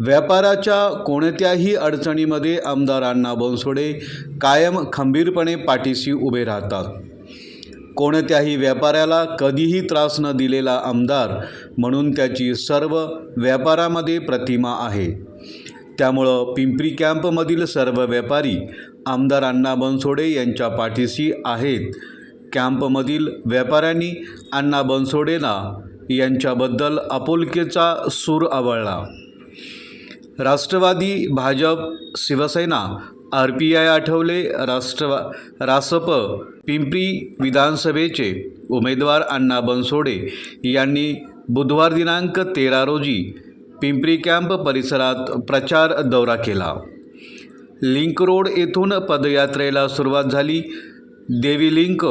व्यापाराच्या कोणत्याही अडचणीमध्ये आमदार अण्णा बनसोडे कायम खंबीरपणे पाठीशी उभे राहतात. कोणत्याही व्यापाऱ्याला कधीही त्रास न दिलेला आमदार म्हणून त्याची सर्व व्यापारामध्ये प्रतिमा आहे. त्यामुळं पिंपरी कॅम्पमधील सर्व व्यापारी आमदार अण्णा बनसोडे यांच्या पाठीशी आहेत. कॅम्पमधील व्यापाऱ्यांनी अण्णा बनसोडेंना यांच्याबद्दल आपुलकीचा सूर आवळला. Rashtrawadi Bhajap Shivsena R P I Athawale राष्ट्रवा Rasap Pimpri विधानसभेचे उमेदवार अण्णा बनसोडे यांनी बुधवार दिनांक तेरा रोजी पिंपरी कॅम्प परिसरात प्रचार दौरा केला. लिंक रोड येथून पदयात्रेला सुरुवात झाली. देवी लिंक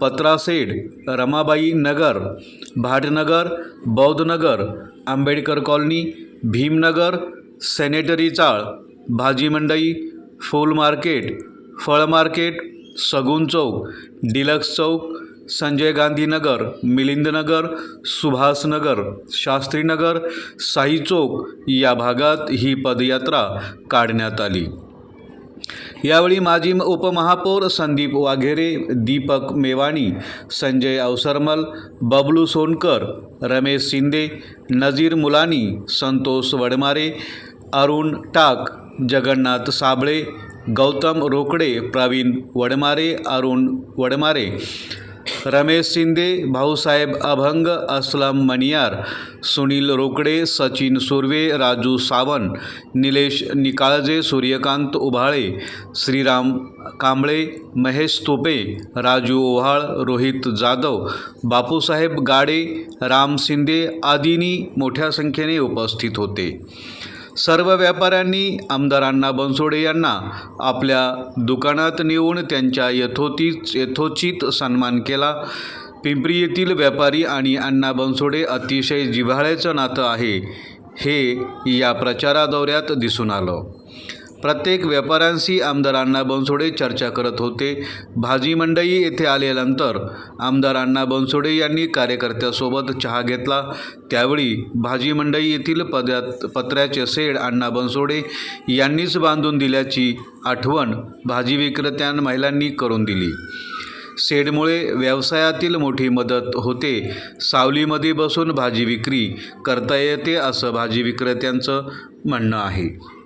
पत्रासेड रमाबाई नगर भाटनगर बौद्धनगर आंबेडकर कॉलनी भीमनगर सॅनेटरी चाळ भाजी मंडई फूल मार्केट फळ मार्केट सगुन चौक डिलक्स चौक संजय गांधी नगर मिलिंदनगर शास्त्री शास्त्रीनगर साई चौक या भागात ही पदयात्रा काढण्यात आली. यावेळी माजी उपमहापौर संदीप वाघेरे दीपक मेवाणी संजय अवसरमल बबलू सोनकर रमेश शिंदे नजीर मुलानी संतोष वडमारे अरुण टाक जगन्नाथ साबळे गौतम रोकडे प्रवीण वडमारे अरुण वडमारे रमेश शिंदे भाऊसाहेब अभंग असलम मणियार सुनील रोकडे सचिन सुर्वे राजू सावंत निलेश निकाळजे सूर्यकांत उभाळे श्रीराम कांबळे महेश तोपे राजू ओव्हाळ रोहित जाधव बापूसाहेब गाडे राम शिंदे आदींनी मोठ्या संख्येने उपस्थित होते. सर्व व्यापाऱ्यांनी आमदारांना बनसोडे यांना आपल्या दुकानात नेऊन त्यांच्या यथोचित यथोचित सन्मान केला. पिंपरी येथील व्यापारी आणि अण्णा बनसोडे अतिशय जिव्हाळ्याचं नातं आहे. हे या प्रचारा दौऱ्यात दिसून आलं. प्रत्येक व्यापाऱ्यांशी आमदार अण्णा बनसोडे चर्चा करत होते. भाजी मंडई येथे आल्यानंतर आमदार अण्णा बनसोडे यांनी कार्यकर्त्यासोबत चहा घेतला. त्यावेळी भाजी मंडई येथील पद्यात पत्र्याचे सेड अण्णा बनसोडे यांनीच बांधून दिल्याची आठवण भाजी विक्रेत्यां महिलांनी करून दिली. शेडमुळे व्यवसायातील मोठी मदत होते. सावलीमध्ये बसून भाजी विक्री करता येते असं भाजी विक्रेत्यांचं म्हणणं आहे.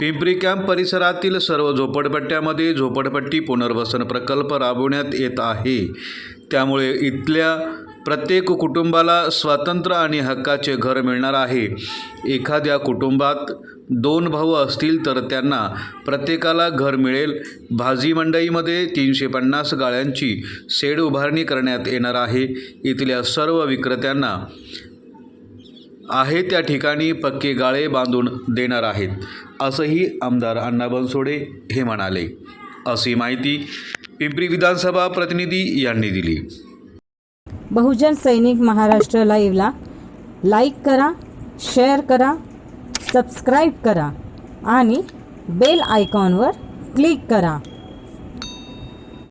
पिंपरी कॅम्प परिसरातील सर्व झोपडपट्ट्यामध्ये झोपडपट्टी पुनर्वसन प्रकल्प राबवण्यात येत आहे. त्यामुळे इथल्या प्रत्येक कुटुंबाला स्वतंत्र आणि हक्काचे घर मिळणार आहे. एखाद्या कुटुंबात दोन भाऊ असतील तर त्यांना प्रत्येकाला घर मिळेल. भाजी मंडईमध्ये तीनशे पन्नास गाळ्यांची शेड उभारणी करण्यात येणार आहे. इथल्या सर्व विक्रेत्यांना आहे त्या ठिकाणी पक्के गाळे बांधून देणार आहेत. असंही आमदार अण्णा बनसोडे हे म्हणाले. अशी माहिती पिंपरी विधानसभा प्रतिनिधी यांनी दिली. बहुजन सैनिक महाराष्ट्र लाईव्हला लाईक करा शेअर करा सबस्क्राईब करा आणि बेल आयकॉनवर क्लिक करा.